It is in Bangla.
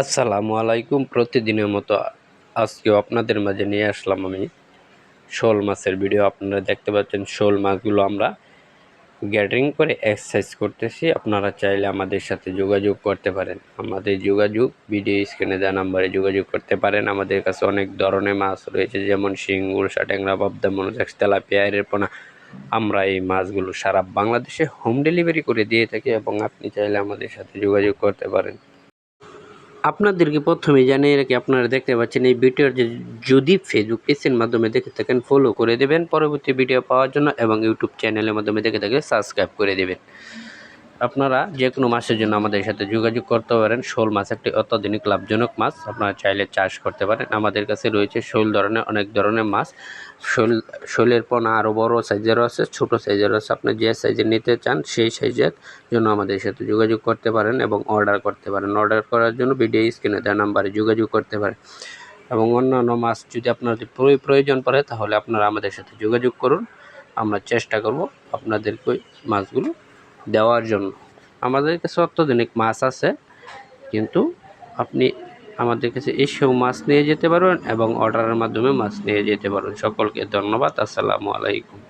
আসসালামু আলাইকুম। প্রতিদিনের মতো আজকেও আপনাদের মাঝে নিয়ে আসলাম আমি শোল মাছের ভিডিও। আপনারা দেখতে পাচ্ছেন শোল মাছগুলো আমরা গ্যাদারিং করে এক্সারসাইজ করতেছি। আপনারা চাইলে আমাদের সাথে যোগাযোগ করতে পারেন। আমাদের যোগাযোগ ভিডিও স্ক্রিনে দেওয়া নাম্বারে যোগাযোগ করতে পারেন। আমাদের কাছে অনেক ধরনের মাছ রয়েছে, যেমন শিঙ্গুর, সাটেংরা, পাবদা মনোজাক্স তেলাপিয়া এর পোনা আমরা এই মাছগুলো সারা বাংলাদেশে হোম ডেলিভারি করে দিয়ে থাকি এবং আপনি চাইলে আমাদের সাথে যোগাযোগ করতে পারেন। আপনাদেরকে প্রথমে জানিয়ে রাখি, আপনারা দেখতে পাচ্ছেন এই ভিডিওর যদি ফেসবুক পেজের মাধ্যমে দেখে থাকেন ফলো করে দেবেন। পরবর্তী ভিডিও পাওয়ার জন্য এবং ইউটিউব চ্যানেলের মাধ্যমে দেখে থাকলে সাবস্ক্রাইব করে দেবেন। আপনারা যে কোনো মাসের জন্য আমাদের সাথে যোগাযোগ করতে পারেন। শোল মাছ একটি অত্যাধুনিক লাভজনক মাছ। আপনারা চাইলে চাষ করতে পারেন। আমাদের কাছে রয়েছে শোল ধরনের, অনেক ধরনের মাছ। শোল, শোলের পোনা আরও বড় সাইজেরও আছে, ছোট সাইজেরও আছে। আপনি যে সাইজের নিতে চান, সেই সাইজের জন্য আমাদের সাথে যোগাযোগ করতে পারেন এবং অর্ডার করতে পারেন। অর্ডার করার জন্য ভিডিও স্ক্রিনে দেওয়া নাম্বারে যোগাযোগ করতে পারেন। এবং অন্যান্য মাছ যদি আপনার প্রয়োজন পড়ে, তাহলে আপনারা আমাদের সাথে যোগাযোগ করুন। আমরা চেষ্টা করব আপনাদেরকে মাছগুলো দেওয়ার জন্য। আমাদের কাছে অত্যাধুনিক মাছ আছে, কিন্তু আপনি আমাদের কাছে এসেও মাছ নিয়ে যেতে পারবেন এবং অর্ডারের মাধ্যমে মাছ নিয়ে যেতে পারবেন। সকলকে ধন্যবাদ। আসসালামু আলাইকুম।